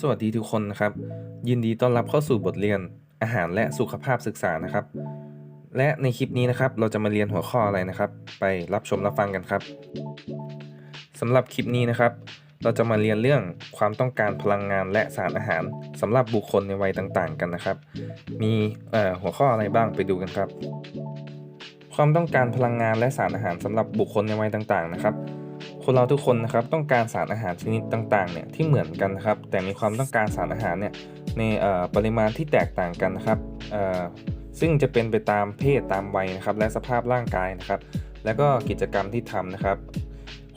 สวัสดีทุกคนนะครับ ยินดีต้อนรับเข้าสู่บทเรียนอาหารและสุขภาพศึกษานะครับ และในคลิปนี้นะครับ เราจะมาเรียนหัวข้ออะไรนะครับ ไปรับชมรับฟังกันครับสำหรับคลิปนี้นะครับ เราจะมาเรียนเรื่องความต้องการพลังงานและสารอาหารสำหรับบุคคลในวัยต่างๆ กันนะครับ มีหัวข้ออะไรบ้างไปดูกันครับ ความต้องการพลังงานและสารอาหารสำหรับบุคคลในวัยต่างๆ นะครับ คนเราทุกคนนะครับต้องการสารอาหารชนิดต่างๆเนี่ยที่เหมือนกันนะครับแต่มีความต้องการสารอาหารเนี่ยในปริมาณที่แตกต่างกันนะครับซึ่งจะเป็นไปตามเพศตามวัยนะครับและสภาพร่างกายนะครับ แล้วก็กิจกรรมที่ทำนะครับ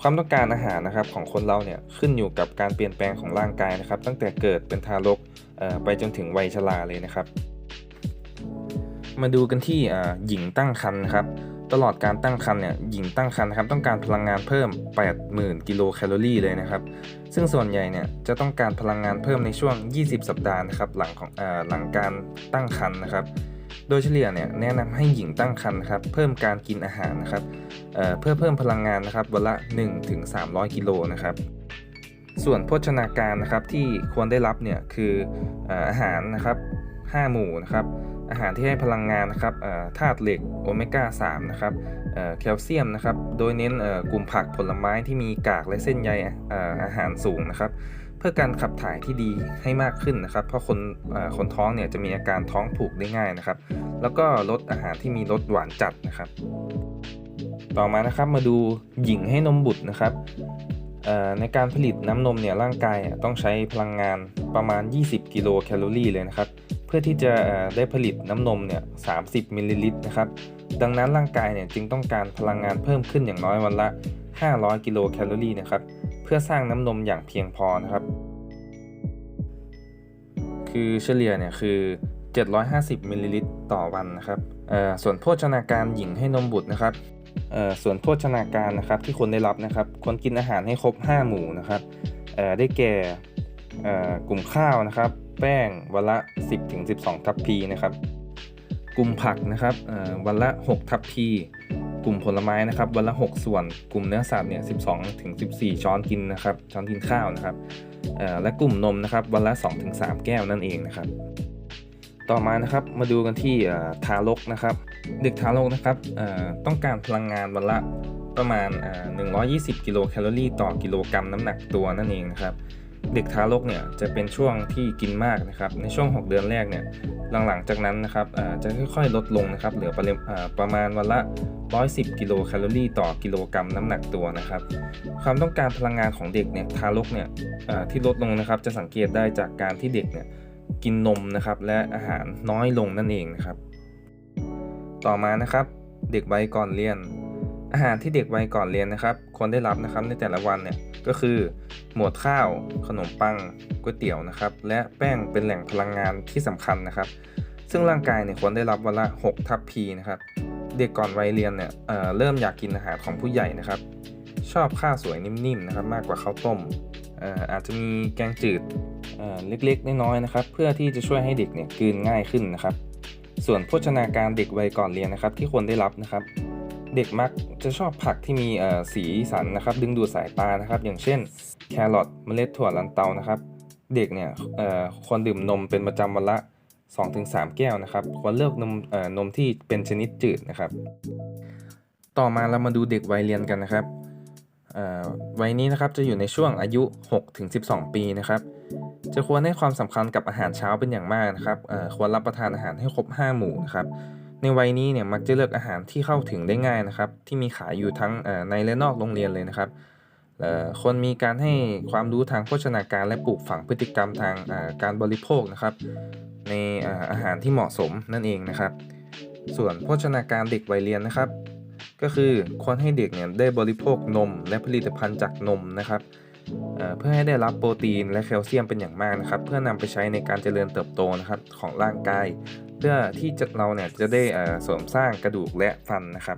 ความต้องการอาหารนะครับของคนเราเนี่ยขึ้นอยู่กับการเปลี่ยนแปลงของร่างกายนะครับ ตั้งแต่เกิดเป็นทารกไปจนถึงวัยชราเลยนะครับ มาดูกันที่หญิงตั้งครรภ์นะครับ ตลอดการตั้งครรภ์เนี่ยหญิงตั้งครรภ์นะครับต้องการพลังงานเพิ่ม 80,000 กิโลแคลอรี่เลยนะครับ ซึ่งส่วนใหญ่เนี่ยจะต้องการพลังงานเพิ่มในช่วง 20 สัปดาห์นะครับหลังของเอ่อหลังการตั้งครรภ์นะครับ โดยเฉลี่ยเนี่ยแนะนำให้หญิงตั้งครรภ์นะครับเพิ่มการกินอาหารนะครับเออเพื่อเพิ่มพลังงานนะครับวันละ 1-300 กิโลนะครับส่วนโภชนาการนะครับที่ควรได้รับเนี่ยคือเอออาหารนะครับ 5 หมู่นะครับอาหารที่ให้พลังงานนะครับธาตุเหล็กโอเมก้า3นะครับเอ่อแคลเซียมนะครับโดยเน้นกลุ่มผักผลไม้ที่มีกากและเส้นใยออาหารสูงนะครับเพื่อการขับถ่ายที่ดีให้มากขึ้นนะครับ เพราะคนคนท้องเนี่ยจะมีอาการท้องผูกได้ง่ายนะครับ แล้วก็ลดอาหารที่มีรสหวานจัดนะครับ ต่อมานะครับมาดูหญิงให้นมบุตรนะครับในการผลิตน้ำนมเนี่ยร่างกายต้องใช้พลังงานประมาณ 20 กิโลแคลอรี่เลยนะครับ เพื่อที่จะได้ผลิตน้ำนมเนี่ย30 มิลลิลิตรนะครับ ดังนั้นร่างกายเนี่ยจึงต้องการพลังงานเพิ่มขึ้นอย่างน้อยวันละ 500 กิโลแคลอรี่นะครับ เพื่อสร้างน้ำนมอย่างเพียงพอนะครับ คือเฉลี่ยเนี่ยคือ 750 มิลลิลิตรต่อวันนะครับส่วนโภชนาการหญิงให้นมบุตรนะครับส่วนโภชนาการนะครับที่ควรได้รับนะครับควรกินอาหารให้ครบ 5 หมู่นะครับได้แก่กลุ่มข้าวนะครับ แป้งวันละ 10-12 ทัพพีนะครับ กลุ่มผักนะครับวันละ 6 ทัพพีกลุ่มผลไม้นะครับวันละ 6 ส่วน กลุ่มเนื้อสัตว์เนี่ย12ถึง14 ช้อนกินนะครับ ช้อนกินข้าวนะครับและกลุ่มนมนะครับวันละ 2-3ถึง3แก้วนั่นเองนะครับต่อมานะครับมาดูกันที่ทารกนะครับ เด็กทารกนะครับต้องการพลังงานวันละประมาณเอ่อ120 กิโลแคลอรี่ต่อกิโลกรัมน้ำหนักตัวนั่นเองนะครับ เด็กทารกเนี่ยจะเป็นช่วงที่กินมากนะครับ ในช่วง 6 เดือนแรกเนี่ยหลังๆจากนั้นนะครับจะค่อยๆลดลงนะครับ เหลือปริมเอ่อประมาณวันละ 110 กิโลแคลอรี่ต่อกิโลกรัมน้ำหนักตัวนะครับ ความต้องการพลังงานของเด็กเนี่ยทารกเนี่ยที่ลดลงนะครับ จะสังเกตได้จากการที่เด็กเนี่ยกินนมนะครับและอาหารน้อยลงนั่นเองนะครับ ต่อมานะครับ เด็กวัยก่อนเรียน อาหารที่เด็กวัยก่อนเรียนนะครับ ควรได้รับนะครับในแต่ละวันเนี่ยก็คือ หมวดข้าว ขนมปังก๋วยเตี๋ยวนะครับ และแป้งเป็นแหล่งพลังงานที่สำคัญนะครับ ซึ่งร่างกายเนี่ยควรได้รับวันละ6ทัพพีนะครับเด็กก่อนวัยเรียนเนี่ยเเริ่มอยากกินอาหารของผู้ใหญ่นะครับ ชอบข้าวสวยนิ่มๆนะครับ มากกว่าข้าวต้มอออาจจะมีแกงจืดเเล็กๆน้อยๆนะครับ เพื่อที่จะช่วยให้เด็กเนี่ยกลืนง่ายขึ้นนะครับ ส่วนโภชนาการเด็กวัยก่อนเรียนนะครับ ที่ควรได้รับนะครับ เด็กมักจะชอบผักที่มีเอ่อสีสันนะครับ ดึงดูดสายตานะครับ อย่างเช่นแครอทเมล็ดถั่วลันเตานะครับเด็กเนี่ยเอ่อควรดื่มนมเป็นประจำวันละ 2-3 แก้วนะครับ ควรเลือกนมเอ่อนมที่เป็นชนิดจืดนะครับ ต่อมาเรามาดูเด็กวัยเรียนกันนะครับเอ่อวัยนี้นะครับจะอยู่ในช่วงอายุ 6-12 ปีนะครับ จะควรให้ความสำคัญกับอาหารเช้าเป็นอย่างมากนะครับเอ่อควรรับประทานอาหารให้ครบ 5 หมู่นะครับ ในวัยนี้เนี่ยมักจะเลือกอาหารที่เข้าถึงได้ง่ายนะครับ ที่มีขายอยู่ทั้งในและนอกโรงเรียนเลยนะครับควรมีการให้ความรู้ทางโภชนาการและปลูกฝังพฤติกรรมทางการบริโภคนะครับ ในอาหารที่เหมาะสมนั่นเองนะครับ ส่วนโภชนาการเด็กวัยเรียนนะครับ ก็คือควรให้เด็กเนี่ยได้บริโภคนมและผลิตภัณฑ์จากนมนะครับเอ่อเพื่อให้ได้รับโปรตีนและแคลเซียมเป็นอย่างมากนะครับ เพื่อนำไปใช้ในการเจริญเติบโตนะครับของร่างกาย เพื่อที่จะเราเนี่ยจะได้เอ่อเสริมสร้างกระดูกและฟันนะครับ